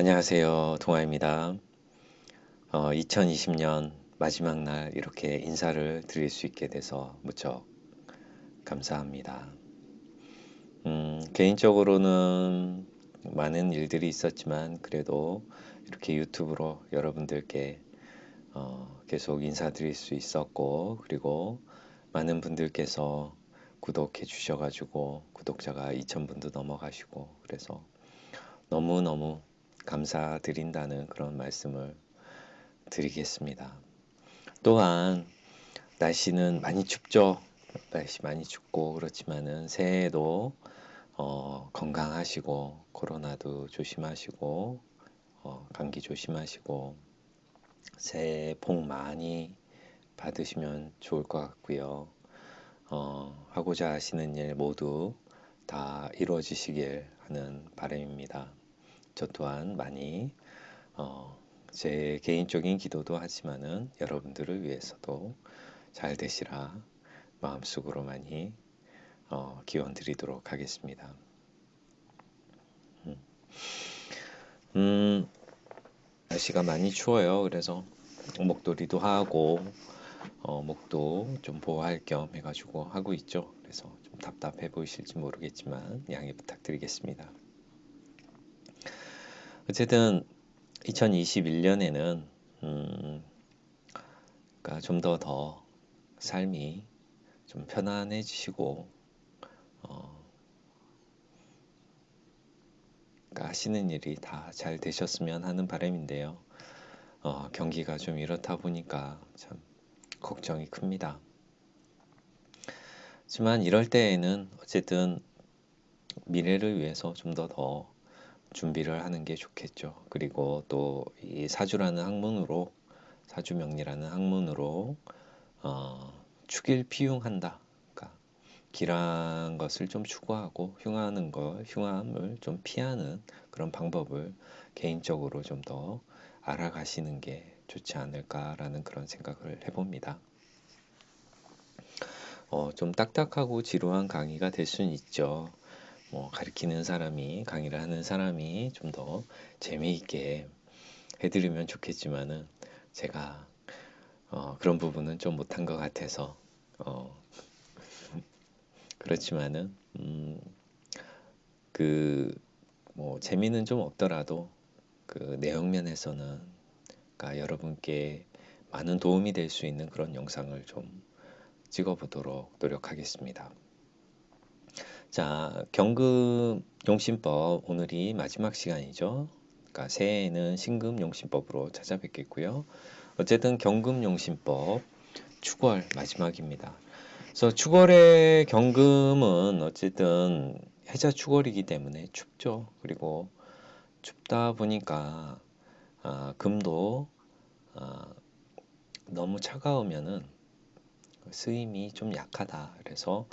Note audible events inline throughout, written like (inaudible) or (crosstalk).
안녕하세요. 동아입니다. 어, 2020년 마지막 날 이렇게 인사를 드릴 수 있게 돼서 무척 감사합니다. 음, 개인적으로는 많은 일들이 있었지만 그래도 이렇게 유튜브로 여러분들께 어, 계속 인사드릴 수 있었고 그리고 많은 분들께서 구독해 주셔가지고 구독자가 2,000분도 넘어가시고 그래서 너무너무 감사드린다는 그런 말씀을 드리겠습니다. 또한 날씨는 많이 춥죠. 날씨 많이 춥고 그렇지만은 새해에도 어, 건강하시고 코로나도 조심하시고 어, 감기 조심하시고 새해 복 많이 받으시면 좋을 것 같고요. 어, 하고자 하시는 일 모두 다 이루어지시길 하는 바람입니다. 저 또한 많이 어, 제 개인적인 기도도 하지만은 여러분들을 위해서도 잘 되시라 마음속으로 많이 어, 기원 드리도록 하겠습니다. 음, 음, 날씨가 많이 추워요. 그래서 목도리도 하고 어, 목도 좀 보호할 겸 해가지고 하고 있죠. 그래서 좀 답답해 보이실지 모르겠지만 양해 부탁드리겠습니다. 어쨌든 2021년에는 음, 그러니까 좀더더 삶이 좀 편안해지시고 어, 그러니까 하시는 일이 다 잘 되셨으면 하는 바람인데요. 어, 경기가 좀 이렇다 보니까 참 걱정이 큽니다. 하지만 이럴 때에는 어쨌든 미래를 위해서 좀 더더 더 준비를 하는 게 좋겠죠. 그리고 또 이 사주라는 학문으로 사주 명리라는 학문으로 어, 축일 피흉한다. 그러니까 길한 것을 좀 추구하고 흉하는 것, 흉함을 좀 피하는 그런 방법을 개인적으로 좀 더 알아가시는 게 좋지 않을까라는 그런 생각을 해봅니다. 어, 좀 딱딱하고 지루한 강의가 될 수는 있죠. 뭐 가르치는 사람이 강의를 하는 사람이 좀 더 재미있게 해드리면 좋겠지만은 제가 어, 그런 부분은 좀 못한 것 같아서 어, (laughs) 그렇지만은 음, 그뭐 재미는 좀 없더라도 그 내용 면에서는 그러니까 여러분께 많은 도움이 될 수 있는 그런 영상을 좀 찍어보도록 노력하겠습니다. 자, 경금 용신법 오늘이 마지막 시간이죠. 그러니까 새해에는 신금 용신법으로 찾아뵙겠고요. 어쨌든 경금 용신법 축월 마지막입니다. 그래서 축월의 경금은 어쨌든 해자 축월이기 때문에 춥죠. 그리고 춥다 보니까 아, 금도 아, 너무 차가우면은 쓰임이 좀 약하다. 그래서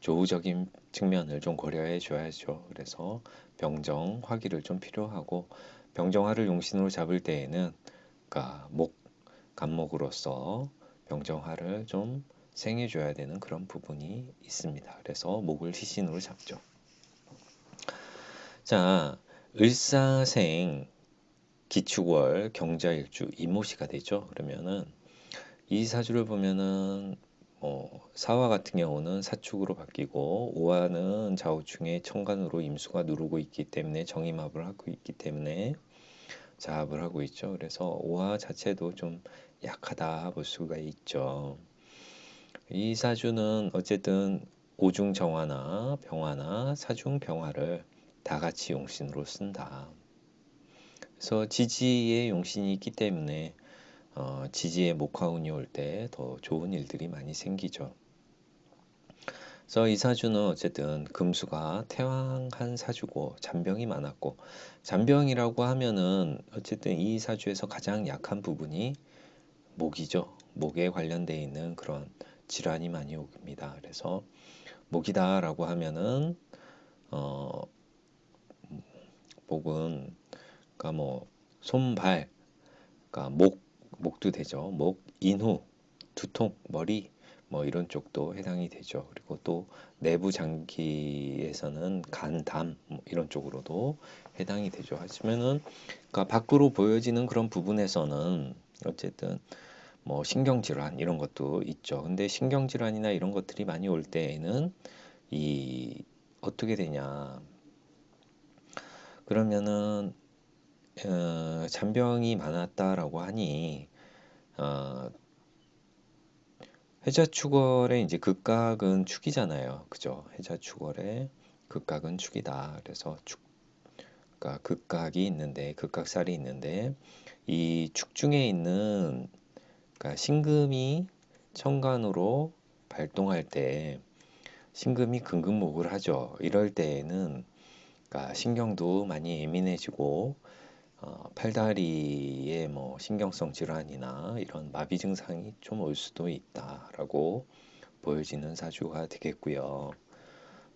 조우적인 측면을 좀 고려해 줘야죠. 그래서 병정 화기를 좀 필요하고 병정화를 용신으로 잡을 때에는 그러니까 목 간목으로서 병정화를 좀 생해 줘야 되는 그런 부분이 있습니다. 그래서 목을 희신으로 잡죠. 자, 을사생 기축월 경자일주 이모시가 되죠. 그러면은 이 사주를 보면은 어, 사화 같은 경우는 사축으로 바뀌고 오화는 좌우충에 천간으로 임수가 누르고 있기 때문에 정임합을 하고 있기 때문에 자합을 하고 있죠. 그래서 오화 자체도 좀 약하다 볼 수가 있죠. 이 사주는 어쨌든 오중 정화나 병화나 사중 병화를 다 같이 용신으로 쓴다. 그래서 지지의 용신이 있기 때문에 어, 지지의 목화운이 올 때 더 좋은 일들이 많이 생기죠. 그래서 이 사주는 어쨌든 금수가 태왕한 사주고 잔병이 많았고 잔병이라고 하면은 어쨌든 이 사주에서 가장 약한 부분이 목이죠. 목에 관련되어 있는 그런 질환이 많이 옵니다. 그래서 목이다라고 하면은 어 목은 그러니까 뭐 손발 그러니까 목 목도 되죠. 목, 인후, 두통, 머리, 뭐 이런 쪽도 해당이 되죠. 그리고 또 내부 장기에서는 간, 담, 뭐 이런 쪽으로도 해당이 되죠. 하지만은 그러니까 밖으로 보여지는 그런 부분에서는 어쨌든 뭐 신경질환 이런 것도 있죠. 근데 신경질환이나 이런 것들이 많이 올 때에는 이 어떻게 되냐. 그러면은 어, 잔병이 많았다라고 하니 어, 해자축월의 이제 극각은 축이잖아요. 그죠? 해자축월의 극각은 축이다. 그래서 축, 그러니까 극각이 있는데 극각살이 있는데 이 축 중에 있는 그러니까 신금이 천간으로 발동할 때 신금이 근근목을 하죠. 이럴 때에는 그러니까 신경도 많이 예민해지고 어, 팔다리에 뭐 신경성 질환이나 이런 마비 증상이 좀 올 수도 있다라고 보여지는 사주가 되겠고요.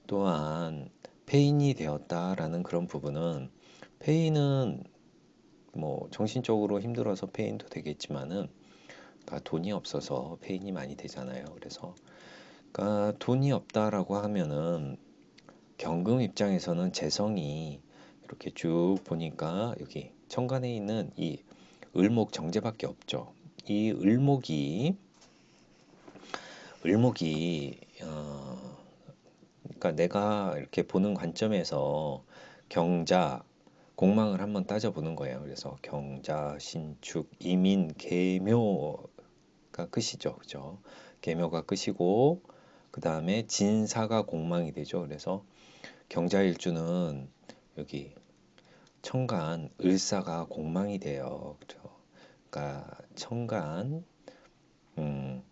또한 폐인이 되었다라는 그런 부분은 폐인은 뭐 정신적으로 힘들어서 폐인도 되겠지만은 그러니까 돈이 없어서 폐인이 많이 되잖아요. 그래서 그러니까 돈이 없다라고 하면은 경금 입장에서는 재성이 이렇게 쭉 보니까 여기 천간에 있는 이 을목 정제밖에 없죠. 이 을목이 을목이 어, 그러니까 내가 이렇게 보는 관점에서 경자 공망을 한번 따져보는 거예요. 그래서 경자, 신축, 이민, 계묘가 끝이죠. 그죠? 계묘가 끝이고 그 다음에 진사가 공망이 되죠. 그래서 경자일주는 여기 청간 을사가 공망이 돼요. 그렇죠? 그러니까 청간 음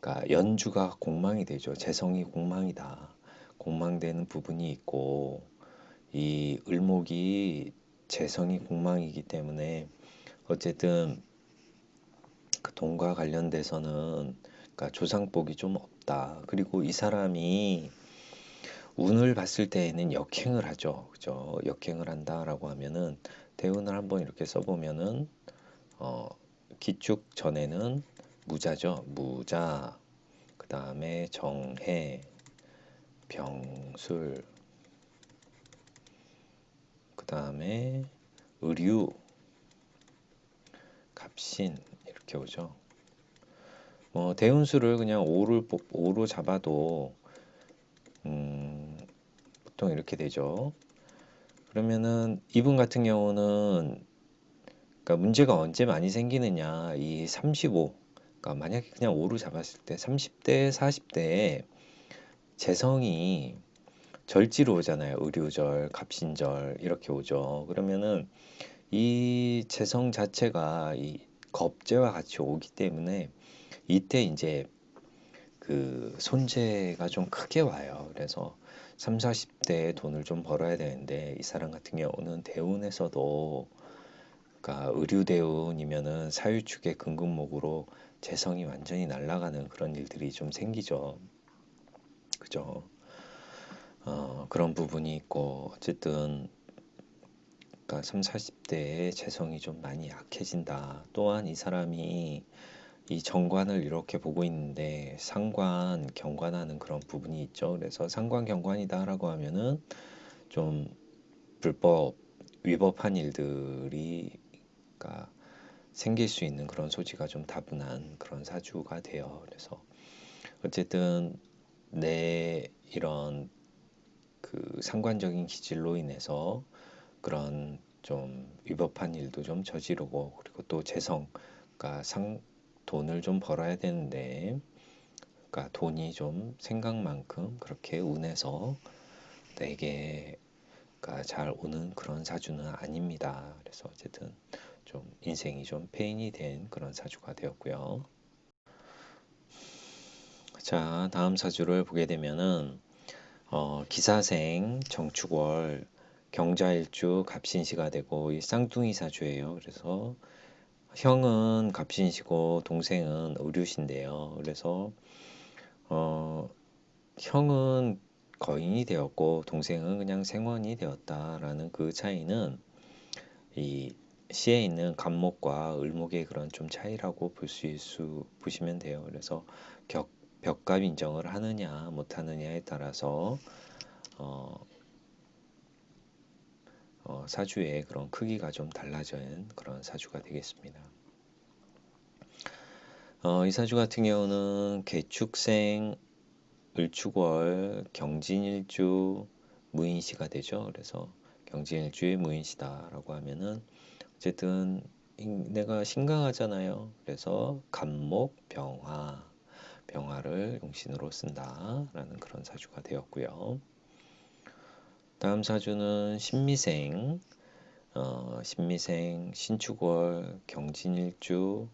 그러니까 연주가 공망이 되죠. 재성이 공망이다. 공망되는 부분이 있고 이 을목이 재성이 공망이기 때문에 어쨌든 그 돈과 관련돼서는 그러니까 조상복이 좀 없다. 그리고 이 사람이 운을 봤을 때에는 역행을 하죠. 그죠? 역행을 한다라고 하면은 대운을 한번 이렇게 써보면은 어, 기축 전에는 무자죠. 무자. 그 다음에 정해, 병술. 그 다음에 의류, 갑신 이렇게 오죠. 뭐 대운수를 그냥 5를 5로 잡아도 음, 보통 이렇게 되죠. 그러면은 이분 같은 경우는 그러니까 문제가 언제 많이 생기느냐 이 35. 그러니까 만약에 그냥 5로 잡았을 때 30대, 40대에 재성이 절지로 오잖아요. 의료절, 갑신절 이렇게 오죠. 그러면은 이 재성 자체가 이 겁재와 같이 오기 때문에 이때 이제 그 손재가 좀 크게 와요. 그래서 3, 40대에 돈을 좀 벌어야 되는데 이 사람 같은 경우는 대운에서도 그러니까 의류 대운이면은 사유축의 근근목으로 재성이 완전히 날아가는 그런 일들이 좀 생기죠. 그죠? 어, 그런 부분이 있고 어쨌든 그러니까 3, 40대에 재성이 좀 많이 약해진다. 또한 이 사람이 이 정관을 이렇게 보고 있는데 상관, 경관하는 그런 부분이 있죠. 그래서 상관, 경관이다라고 하면은 좀 불법, 위법한 일들이 그러니까 생길 수 있는 그런 소지가 좀 다분한 그런 사주가 돼요. 그래서 어쨌든 내 이런 그 상관적인 기질로 인해서 그런 좀 위법한 일도 좀 저지르고 그리고 또 재성, 그러니까 상 돈을 좀 벌어야 되는데 그러니까 돈이 좀 생각만큼 그렇게 운해서 내게 그러니까 잘 오는 그런 사주는 아닙니다. 그래서 어쨌든 좀 인생이 좀 페인이 된 그런 사주가 되었고요. 자, 다음 사주를 보게 되면은 어, 기사생 정축월 경자일주 갑신시가 되고 이 쌍둥이 사주예요. 그래서 형은 갑신이시고 동생은 의류신데요. 그래서 어, 형은 거인이 되었고 동생은 그냥 생원이 되었다라는 그 차이는 이 시에 있는 간목과 을목의 그런 좀 차이라고 볼수 있수 보시면 돼요. 그래서 격 벽값 인정을 하느냐 못하느냐에 따라서 어, 어, 사주의 그런 크기가 좀 달라진 그런 사주가 되겠습니다. 어, 이 사주 같은 경우는 개축생, 을축월, 경진일주, 무인시가 되죠. 그래서 경진일주의 무인시다라고 하면은 어쨌든 내가 신강하잖아요. 그래서 간목, 병화, 병화를 용신으로 쓴다라는 그런 사주가 되었고요. 다음 사주는 신미생, 어, 신미생, 신축월, 경진일주,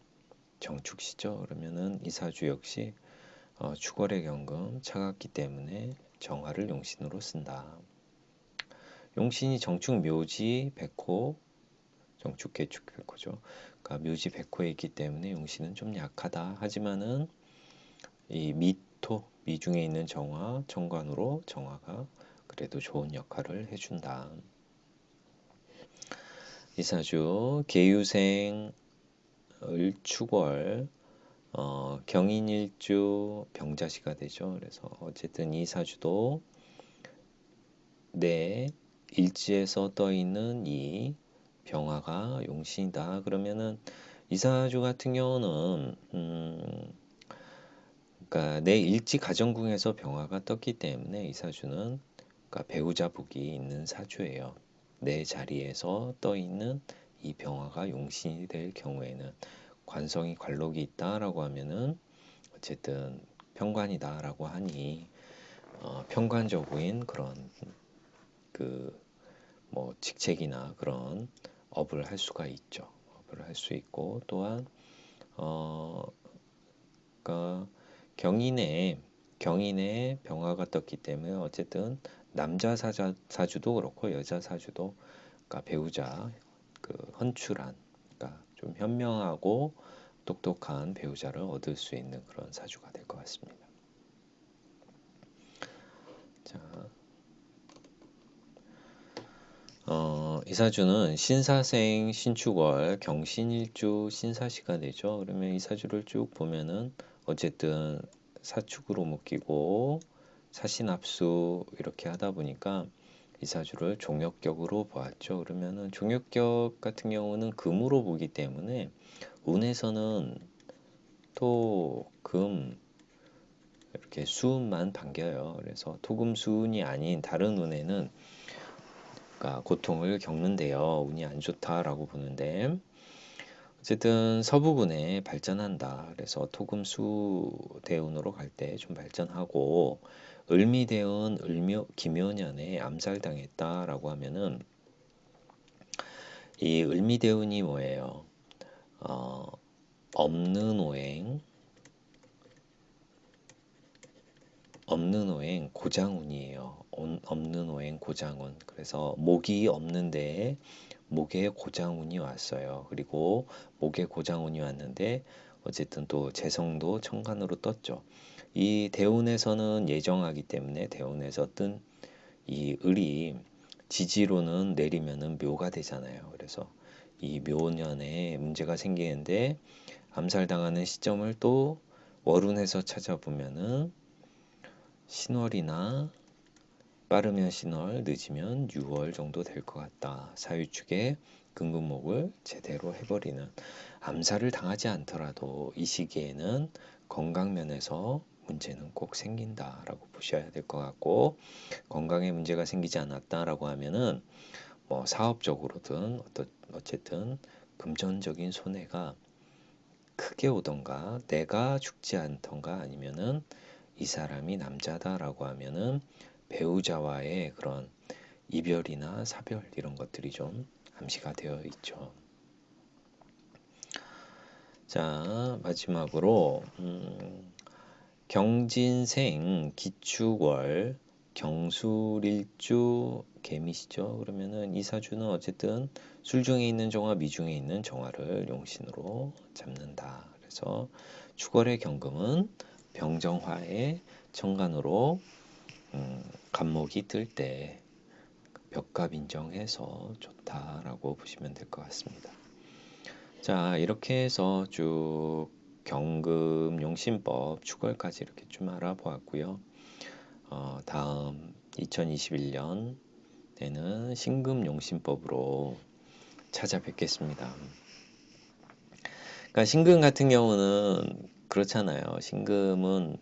정축시죠. 그러면은 이 사주 역시 어, 축월의 경금 차갑기 때문에 정화를 용신으로 쓴다. 용신이 정축 묘지 백호 정축 개축 백호죠. 그러니까 묘지 백호에 있기 때문에 용신은 좀 약하다. 하지만은 이 미토 미중에 있는 정화 정관으로 정화가 그래도 좋은 역할을 해준다. 이사주 계유생 을축월 어, 경인일주 병자시가 되죠. 그래서 어쨌든 이 사주도 내 일지에서 떠 있는 이 병화가 용신이다. 그러면은 이 사주 같은 경우는 음, 그러니까 내 일지 가정궁에서 병화가 떴기 때문에 이 사주는 그러니까 배우자 복이 있는 사주예요. 내 자리에서 떠 있는 이 병화가 용신이 될 경우에는 관성이 관록이 있다라고 하면은 어쨌든 평관이다라고 하니 어, 평관적인 그런 그 뭐 직책이나 그런 업을 할 수가 있죠. 업을 할 수 있고 또한 어 그러니까 경인에 경인에 병화가 떴기 때문에 어쨌든 남자 사자, 사주도 그렇고 여자 사주도 그러니까 배우자 그 헌출한 그러니까 좀 현명하고 똑똑한 배우자를 얻을 수 있는 그런 사주가 될 것 같습니다. 자, 어, 이 사주는 신사생, 신축월, 경신일주, 신사시가 되죠. 그러면 이 사주를 쭉 보면은 어쨌든 사축으로 묶이고 사신합수 이렇게 하다 보니까 이사주를 종역격으로 보았죠. 그러면은 종역격 같은 경우는 금으로 보기 때문에 운에서는 토, 금 이렇게 수운만 반겨요. 그래서 토금 수운이 아닌 다른 운에는 그러니까 고통을 겪는데요. 운이 안 좋다라고 보는데 어쨌든 서부분에 발전한다. 그래서 토금수 대운으로 갈 때 좀 발전하고 을미대운 을묘 기묘년에 암살당했다라고 하면은 이 을미대운이 뭐예요? 어, 없는 오행, 없는 오행 고장운이에요. 없는 오행 고장운. 그래서 목이 없는데 목에 고장운이 왔어요. 그리고 목에 고장운이 왔는데 어쨌든 또 재성도 천간으로 떴죠. 이 대운에서는 예정하기 때문에 대운에서 뜬 이 을이 지지로는 내리면은 묘가 되잖아요. 그래서 이 묘년에 문제가 생기는데 암살당하는 시점을 또 월운에서 찾아보면은 신월이나 빠르면 신월, 늦으면 6월 정도 될 것 같다. 사유축에 근근목을 제대로 해버리는 암살을 당하지 않더라도 이 시기에는 건강면에서 문제는 꼭 생긴다라고 보셔야 될 것 같고 건강에 문제가 생기지 않았다라고 하면은 뭐 사업적으로든 어떤 어쨌든 금전적인 손해가 크게 오던가 내가 죽지 않던가 아니면은 이 사람이 남자다라고 하면은 배우자와의 그런 이별이나 사별 이런 것들이 좀 암시가 되어 있죠. 자 마지막으로 음, 경진생 기축월 경술일주 개미시죠. 그러면은 이 사주는 어쨌든 술중에 있는 정화, 미중에 있는 정화를 용신으로 잡는다. 그래서 축월의 경금은 병정화의 정관으로 음, 간목이 뜰 때 벽값 인정해서 좋다라고 보시면 될 것 같습니다. 자 이렇게 해서 쭉 경금 용신법 추월까지 이렇게 좀 알아보았고요. 어, 다음 2021년 때는 신금 용신법으로 찾아뵙겠습니다. 그러니까 신금 같은 경우는 그렇잖아요. 신금은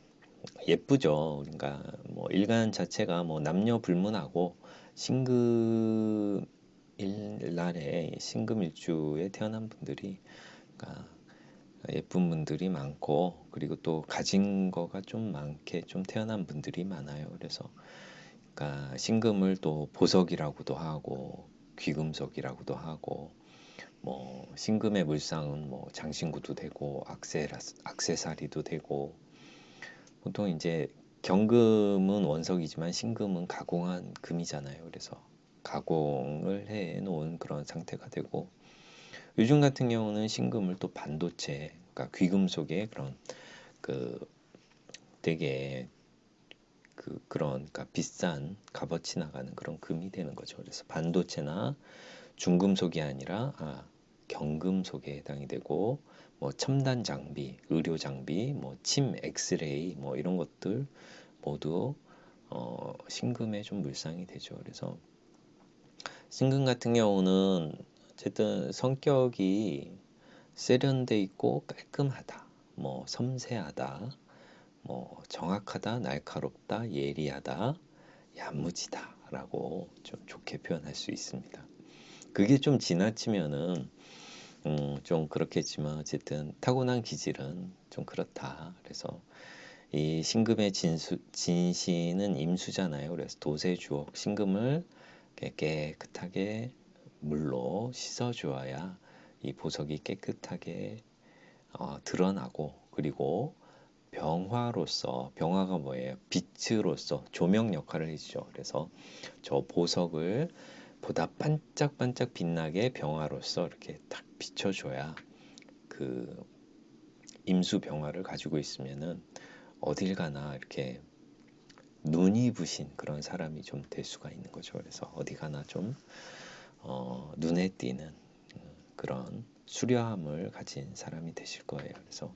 예쁘죠. 그러니까 뭐 일간 자체가 뭐 남녀 불문하고 신금 일날에 신금 일주에 태어난 분들이 그러니까 예쁜 분들이 많고 그리고 또 가진 거가 좀 많게 좀 태어난 분들이 많아요. 그래서 그러니까 신금을 또 보석이라고도 하고 귀금속이라고도 하고 뭐 신금의 물상은 뭐 장신구도 되고 악세라, 악세사리도 되고 보통 이제 경금은 원석이지만 신금은 가공한 금이잖아요. 그래서 가공을 해 놓은 그런 상태가 되고 요즘 같은 경우는 신금을 또 반도체, 그러니까 귀금속에 그런 그 되게 그 그런 그러니까 비싼 값어치 나가는 그런 금이 되는 거죠. 그래서 반도체나 중금속이 아니라 아, 경금속에 해당이 되고 뭐 첨단 장비, 의료 장비, 뭐 침, 엑스레이 뭐 이런 것들 모두 어, 신금에 좀 물상이 되죠. 그래서 신금 같은 경우는 어쨌든 성격이 세련돼 있고 깔끔하다, 뭐 섬세하다, 뭐 정확하다, 날카롭다, 예리하다, 야무지다라고 좀 좋게 표현할 수 있습니다. 그게 좀 지나치면은 음, 좀 그렇겠지만 어쨌든 타고난 기질은 좀 그렇다. 그래서 이 신금의 진수, 진신은 임수잖아요. 그래서 도세 주옥 신금을 깨끗하게 물로 씻어 주어야 이 보석이 깨끗하게 어, 드러나고 그리고 병화로서 병화가 뭐예요? 빛으로서 조명 역할을 해주죠. 그래서 저 보석을 보다 반짝반짝 빛나게 병화로서 이렇게 딱 비춰줘야 그 임수 병화를 가지고 있으면은 어딜 가나 이렇게 눈이 부신 그런 사람이 좀 될 수가 있는 거죠. 그래서 어디 가나 좀 어, 눈에 띄는 음, 그런 수려함을 가진 사람이 되실 거예요. 그래서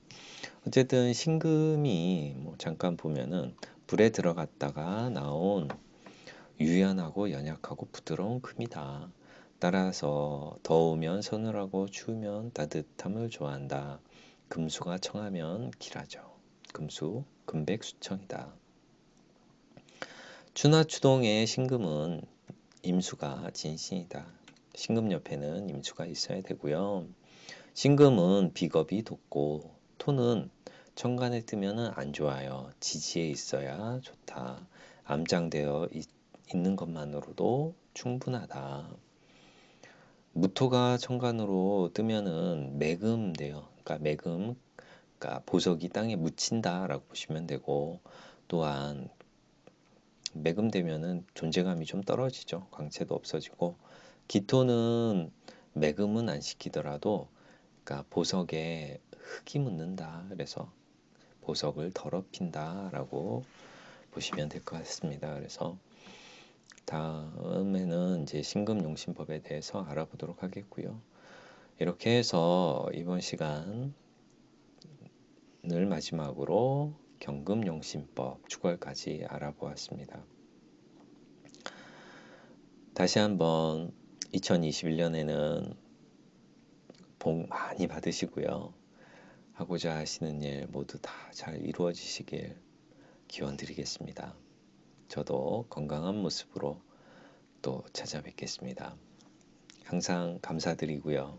어쨌든 신금이 뭐 잠깐 보면은 불에 들어갔다가 나온 유연하고 연약하고 부드러운 금이다. 따라서 더우면 서늘하고 추우면 따뜻함을 좋아한다. 금수가 청하면 길하죠. 금수, 금백수청이다. 추나 추동의 신금은 임수가 진신이다. 신금 옆에는 임수가 있어야 되고요. 신금은 비겁이 돋고 토는 천간에 뜨면 안 좋아요. 지지에 있어야 좋다. 암장되어 있, 있는 것만으로도 충분하다. 무토가 천간으로 뜨면은 매금돼요. 그러니까 매금, 그러니까 보석이 땅에 묻힌다라고 보시면 되고 또한 매금되면은 존재감이 좀 떨어지죠. 광채도 없어지고 기토는 매금은 안 시키더라도 그러니까 보석에 흙이 묻는다. 그래서 보석을 더럽힌다라고 보시면 될 것 같습니다. 그래서 다음에는 이제 신금용신법에 대해서 알아보도록 하겠고요. 이렇게 해서 이번 시간을 마지막으로 경금용신법 주걸까지 알아보았습니다. 다시 한번 2021년에는 복 많이 받으시고요. 하고자 하시는 일 모두 다 잘 이루어지시길 기원 드리겠습니다. 저도 건강한 모습으로 또 찾아뵙겠습니다. 항상 감사드리고요.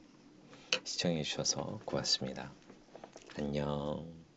시청해 주셔서 고맙습니다. 안녕.